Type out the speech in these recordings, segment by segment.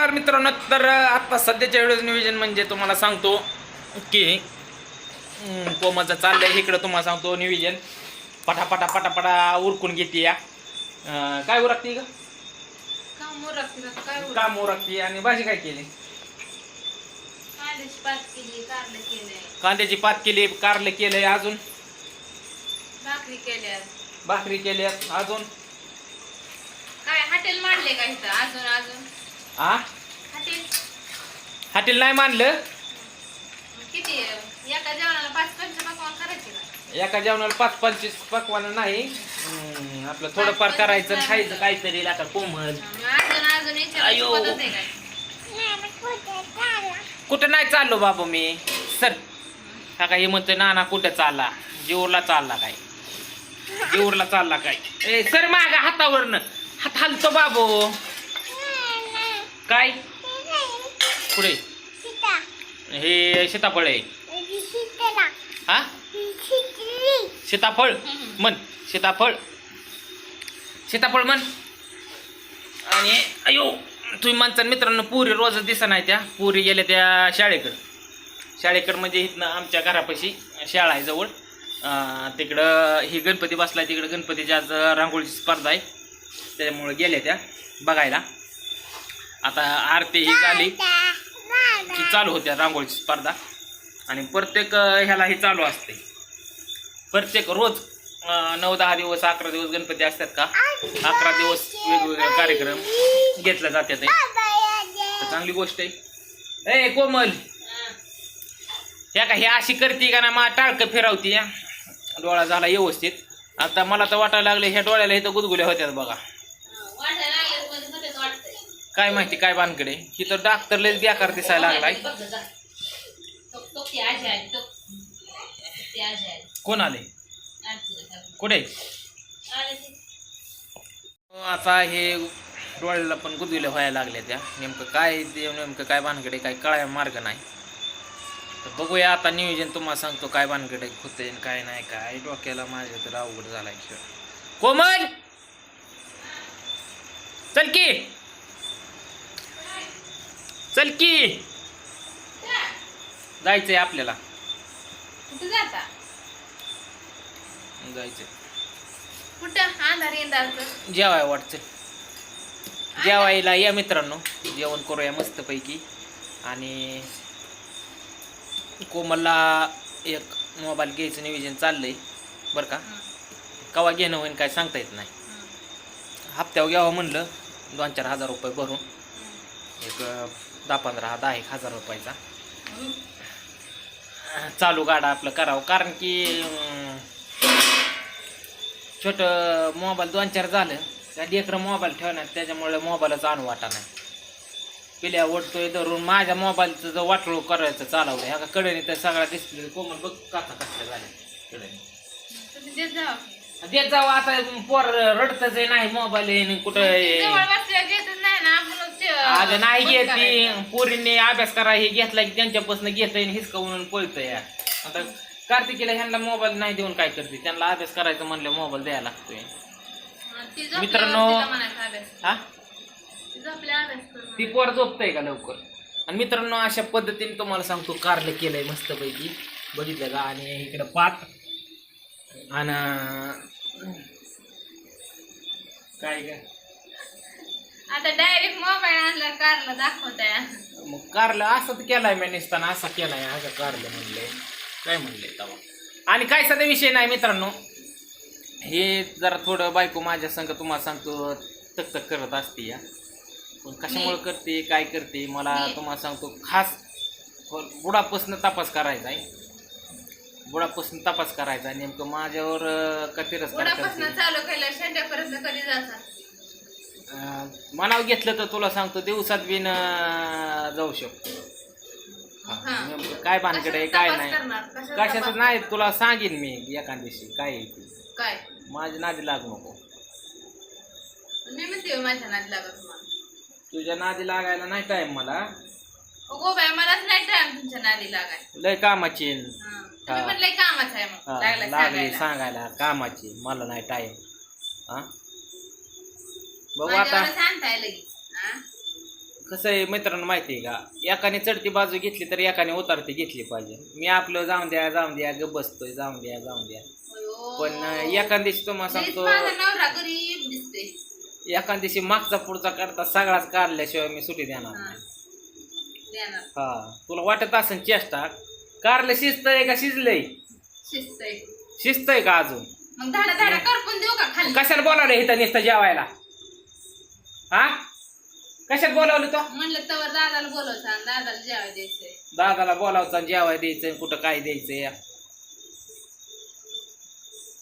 नमस्कार मित्रांनो तर आता सध्याच्या व्हिडिओ नियोजन म्हणजे तुम्हाला सांगतो की कोमाचं चाललंय इकडं तुम्हाला सांगतो नियोजन. पटा पटा पटा पटा उरकून घेते या. काय उरकते ग? काम उरकते आणि भाजी काय केली? कांद्याची पात केली कारलं केलंय. केलंय अजून. भाकरी केल्या. भाकरी केली अजून. काय हॉटेल मांडले का इथं? अजून अजून. आ? हॉटेल नाही मानलं? किती? एका जेवणाला पाच पंच पकवान करायचे का? एका जेवणाला पाच पंचवीस पकवान नाही. आपलं थोडंफार करायचं खायचं काहीतरी आता कोमल. अयो. कुठं नाही चाललो बाबा मी. सर हा काय हे म्हणतोय नाना कुठं चालला? जीवरला चालला काय? जीवरला चालला काय? ए सर माग हातावरनं. हात हलतो बाबू. काय? पुढे. हे सीताफळ आहे. हा? सीताफळ? म्हण. सीताफळ. सीताफळ म्हण. आणि अयो तुम्ही म्हणता मित्रांनो पुरी रोजच दिसा नाही त्या. पुरी गेल्या त्या शाळेकडं. शाळेकडं म्हणजे इथनं आमच्या घरापाशी शाळा आहे जवळ. तिकडं ही गणपती बसलाय तिकडं गणपतीची आज रांगोळीची स्पर्धा आहे. त्याच्यामुळे गेल्या त्या बघायला. आता आरती ही झाली की चालू होत्या रांगोळीची स्पर्धा. आणि प्रत्येक ह्याला ही चालू असते. प्रत्येक रोज नऊ दहा दिवस अकरा दिवस गणपती असतात का? अकरा दिवस वेगवेगळे कार्यक्रम घेतले जातात आहे. तर चांगली गोष्ट आहे. ए कोमल. ह्या का हे अशी करते का ना मा टाळकं फिरवती या डोळा झाला व्यवस्थित. आता मला तर वाटायला लागले ह्या डोळ्याला इथं गुदगुल्या होत्यात बघा वाटायला लागलं म्हणजे मध्येच वाटतंय काय माहिती काय बांधकडे ही तर डॉक्टर लयच बेकार दिसायला लागलाय. कोण आले? कुठे? आता हे डोळ्याला पण गुदविले व्हायला लागल्या त्या. नेमकं काय ते नेमकं काय बांधकडे काय कळाय मार्ग नाही. तर बघूया आता नियोजन तुम्हाला सांगतो काय बांधकडे होते काय नाही काय डोक्याला माझ्या तर अवघड झालाय खेळ. कोमल! चल की! चल की. जायचंय आपल्याला. कुठं जाता? जायचंय. कुठं? अंधार येणार जेवाय वाटतं जेवायला या मित्रांनो. जेवण करूया मस्तपैकी. आणि कोमलला एक मोबाईल घ्यायचं नियोजन चाललंय. बरं का? कवा घेणं होईन काय सांगता येत नाही. हप्त्यावर घ्यावं म्हणलं. दोन चार हजार रुपये भरून. एक दहा पंधरा दहा एक हजार रुपयाचा. चालू गाडा आपलं करावं. कारण की छोटं मोबाईल दोन चार झालं. त्या लेकरं मोबाईल ठेवण्यात त्याच्यामुळे मोबाईलच आणू वाटा नाही. पिल्या ओढतोय धरून माझ्या मोबाईलचं जर वाटोळ करायचं चालवलं ह्या कडेने तर सगळा डिस्प्ले कोमल बघ काचा कसल्या झाल्या. देत जावा. आता पोर रडतच नाही मोबाईल कुठं आहे. जवळ बसल्या घेतच नाही ना आपण ते- अगं नाही घेत. ती. पोरींनी अभ्यास करा हे घेतला की त्यांच्यापासून घेतय हिसकावून पळतंय. आता कार्तिकीला ह्यांना मोबाईल नाही देऊन काय करते? त्यांना अभ्यास करायचं म्हणलं मोबाईल द्यायला लागतोय. मित्रांनो-. हा? ती पोर झोपतंय का लवकर? आणि मित्रांनो अशा पद्धतीने तुम्हाला सांगतो कारलं केलंय मस्तपैकी. बघितलं का? आणि इकडं पात आणि काय काय आता डायरेक्ट मोबाईल आणला कारला दाखवताय. मग कारलं असं केलाय मी निसताना असा केलाय. असं कारलं म्हणले. काय म्हणले तेव्हा आणि काय सध्या विषय नाही मित्रांनो. हे जरा थोडं बायको माझ्या संग तुम्हाला सांगतो तक तक करत असते या. पण कशामुळे करते काय करते मला मी- तुम्हाला सांगतो खास बुडापासून तपास करायचा आहे बुडापासून तपास करायचा आहे. नेमकं माझ्यावर अं, का तिरस्कार उडापासून करते? चालू केलं शेंड्यापर्यंत कधी जातात? अं, मनावर घेतलं तर तुला सांगतो दिवसात बिन जाऊ शकतो हा. नेमकं काय भानगड आहे काय नाही? कशाचा? नाही तुला सांगेन मी एका दिवशी काय आहे ते. काय माझ्या नादी लागू नको मी म्हणते माझ्या नादी लागत तुम्हाला तुझ्या नादी लागायला नाही टाइम मला अगो बाय मलाच नाही टाइम तुमच्या नादी लागाय लय कामाची आहे. हा. तुम्ही म्हणलंय कामाचं आहे मग हा, लागला लागली सांगायला सांगायला कामाची मला नाही टाइम हा बघू आता. लगेच हा? कसं आहे मित्रांनो माहिती आहे का? एकाने चढती बाजू घेतली तर एकाने उतारती घेतली पाहिजे. मी आपलं जाऊन द्या जाऊन द्या ग बसतोय जाऊन द्या जाऊन द्या. अयो. पण एका दिवशी तुम्हाला लईच सांगतो माझा नवरा गरीब दिसते एका दिवशी मागचा पुढचा करता सगळाच काढल्याशिवाय मी सुट्टी देणार हा. नाही. देणार. हा तुला वाटत असेल चेष्टा कारलं शिजतंय का शिजलंय? शिस्त आहे शिजतंय का अजून? मग धाडा धाडा करपून देऊ का खाली? कशाला बोलावलं इथं नुसतं जेवायला? हा? कशात बोलावलं तो? म्हणलं तर दादाला बोलवता आणि दादाला जेवाय द्यायचंय. दादाला बोलावचं आणि जेवाय द्यायचं कुठं काय द्यायचंय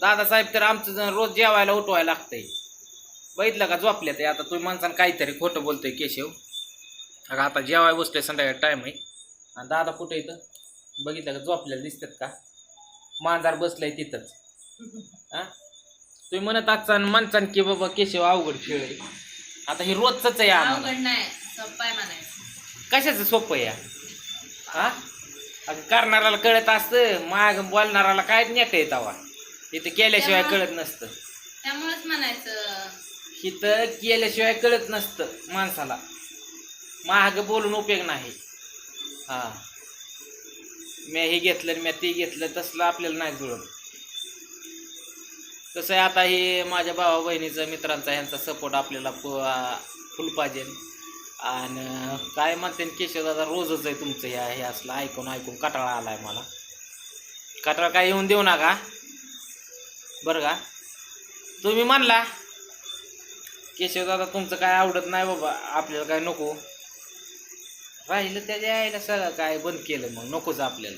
दादासाहेब तर आमचं जण रोज जेवायला उठवायला लागतंय. बघितलं का झोपल्या ते आता तुम्ही माणसानं काहीतरी खोटं बोलतोय केशव. अगं आता जेवाय बसलोय संध्याकाळी टाईम आहे. आणि दादा कुठं इथं? बघितलं का झोपलेलं दिसतात का? मांजार बसलाय तिथंच. हा? तुम्ही म्हणत आजचा माणसानं की बाबा केशव अवघड खेळ आहे. आता हे रोजच आहे आम्हाला. अवघड नाही सोपाय म्हणायचं. कशाचं सोपं आहे? या हा? अगं करणाऱ्याला कळत असतं माग बोलणाऱ्याला काय नेट आहे तवा? इथं केल्याशिवाय कळत नसतं. त्यामुळेच म्हणायचं. इथं केल्याशिवाय कळत नसतं माणसाला. महाग बोलून उपयोग नाही. हा. मी हे घेतलं मी ते घेतलं तसलं आपल्याला नाही जुळत. कसं आहे आता हे माझ्या भावा बहिणीचा मित्रांचा ह्यांचा सपोर्ट आपल्याला फुल पाहिजे. आणि काय म्हणते केशवदादा रोजच आहे तुमचं ह्या हे असलं ऐकून ऐकून कटाळा आलाय मला. कटाळा काय येऊन देऊ नका. बरं का? तुम्ही म्हणला केशवदादा तुमचं काय आवडत नाही बाबा आपल्याला काय नको. राहिलं त्याच्या यायला सगळं काय बंद केलं मग नकोच आपल्याला.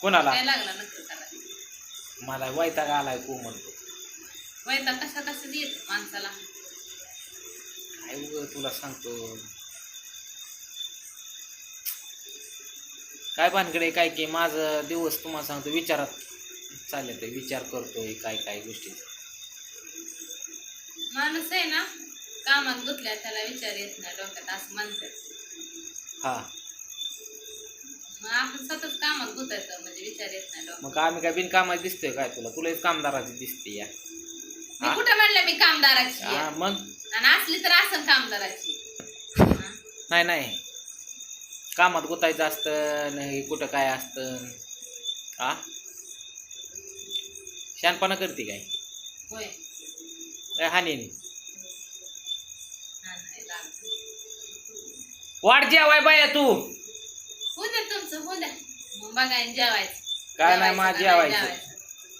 कोणाला काय लागला नक्की करा मला वैताग आलाय को म्हणतो. वैता कशा कसं येत माणसाला? काय उग तुला सांगतो. काय भानकडे काय की माझं दिवस तुम्हाला सांगतो विचारात चालले ते विचार करतोय काय काय गोष्टी. माणूस आहे ना कामात गुतल्या त्याला विचार येत नाही डोक्यात असं म्हणतात. हा. मग आपण कामात गुतायचं म्हणजे विचार येत नाही डोक्यात. मग आम्ही काय बिनकामाची दिसतोय काय तुला? तुला कामदाराची दिसते या. मी हा? कुठं म्हणलं मी कामदाराची? आहे? हा मग? आणि असली तर असं कामदाराची. हा? नाही नाही. कामात गुतायचं असतं नाही कुठं काय असतं. आ शानपणा करते काय? होय. काय हानी हा, नाही, लागलं. वाट जेवाय बाया तू. तुमचं होऊ द्या मग बघायला जेवायचं. काय नाही माझ जेवायचं.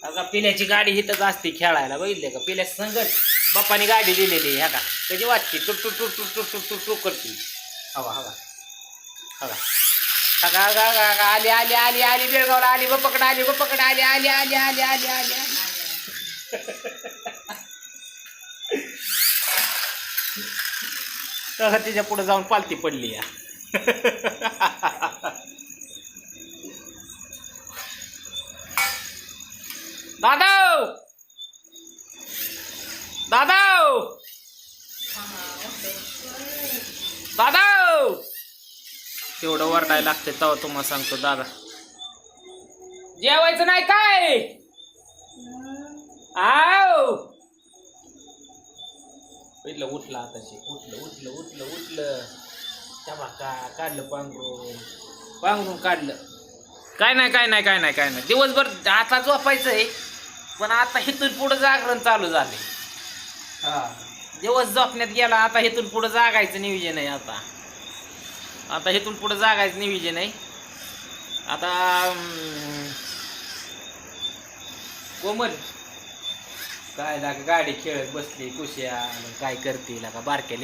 आता पिल्याची गाडी हिथंच असते खेळायला बघितले का? पिल्या संगत. बाप्पानी गाडी दिलेली ह्या का? त्याची वाटते? टुक टुक टुक टुक टुक टुक टुक टुक करते. हवा हवा. हवा. सगळा गा गा गा आली आली आली आली बेळगावला आली बपकड आली बपकड आली आली आली आली आली आली आली. तर तिच्या पुढे जाऊन पालती पडली या. दादा दादा तेवढं वरडायला लागते तेव्हा तुम्हाला सांगतो दादा. जेवायचं नाही काय? आव. पहिलं उठलं आताशी. उठलं उठलं उठलं उठलं. तेव्हा का काढलं पांघरून. पांघरून काढलं. काय नाही काय नाही काय नाही काय नाही. दिवसभर आता झोपायचं आहे पण आता इथून पुढं जागरण चालू झाले हा दिवस झोपण्यात गेला आता इथून पुढं जागायचं नियोजन आहे आता. आता इथून पुढं जागायचं नियोजन आहे. आता कोमल. काय लागा गाडी खेळत बसली कुश्या काय करते लागा बारक्या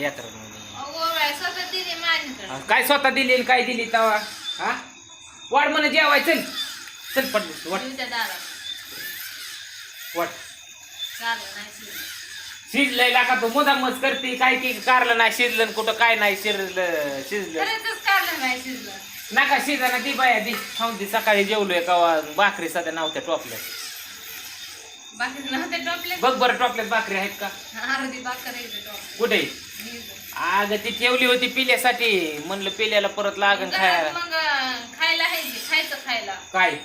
स्वतः दिली माझ्याकडे काय स्वतः दिली आणि काय दिली तवा? हा? वाढ म्हणे जेवाय चल. चल पड वाट. वाट. चालू नाही शिजलं. शिजलंय लागा तू मुदामच करते. काय की कारलं नाही शिजलं आणि कुठं काय नाही शिरलं शिजलं. खरंच नाही शिजलं. नका शिजाना ती बाया दी खाऊन ती सकाळी जेवलोय कवा? भाकरी सध्या नव्हत्या टोपल्या. बाकी नव्हते टोपले बघ बरं टोपल्यात भाकरी आहेत का? अर्धी बाकर कुठे अगं ती ठेवली होती पिल्यासाठी. म्हणलं पिल्याला परत लागन खायला. मग खायला आहे की खायचं खायला. काय?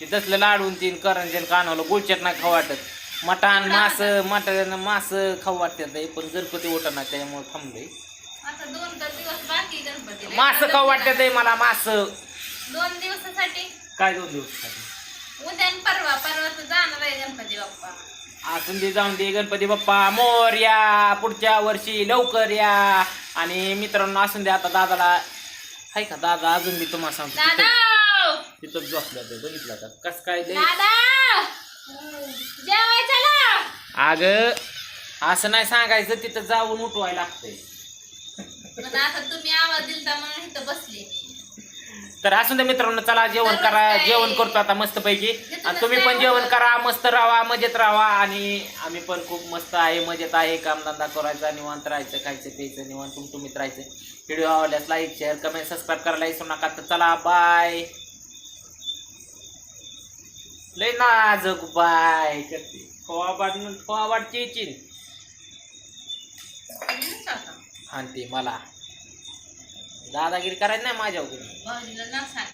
ते तसलं लाडून तीन करंजन कानवलं गुळच्यात नाही खाऊ वाटत. मटण मास मटण मास खाऊ वाटतात हे, पण गणपती उठा ना त्याच्यामुळे गणपतीला. मास खाऊ वाटतात हे मला मास. दोन दिवसासाठी? काय दोन दिवस उद्या परवा. परवा जाणार आहे गणपती बाप्पा. असून दे जाऊन दे गणपती बाप्पा. मोर या पुढच्या वर्षी लवकर या. आणि मित्रांनो असून दे आता दादाला. हाय का दादा? अजून मी तुम्हाला सांगतो. तिथं- झोपला बघितलं का? कस काय लय दादा जेवाय चला अग असं नाही सांगायचं तिथं जाऊन उठवायला लागतंय. पण आता तुम्ही आवाज दिलता म्हणून इथं बसले मी. तर असून दे मित्रांनो चला जेवण तर करा काय? जेवण करतो आता मस्त पैकी आणि तुम्ही पण जेवण करा. मस्त राहा मजेत राहा. आणि आम्ही पण खूप मस्त आहे मजेत आहे कामधंदा करायचा निवांत राहायचं खायचं प्यायचं निवांत तुमतुमीत राहायचं. व्हिडिओ आवडल्यास लाईक शेअर कमेंट सबस्क्राईब करायला विसरू नका. तर चला बाय लय नाजूक बाय करते. चिचिन हम्म, आता. आणि ते मला. दादागिरी करायची नाही माझ्या वगैरे भाऊजीला ना सांग.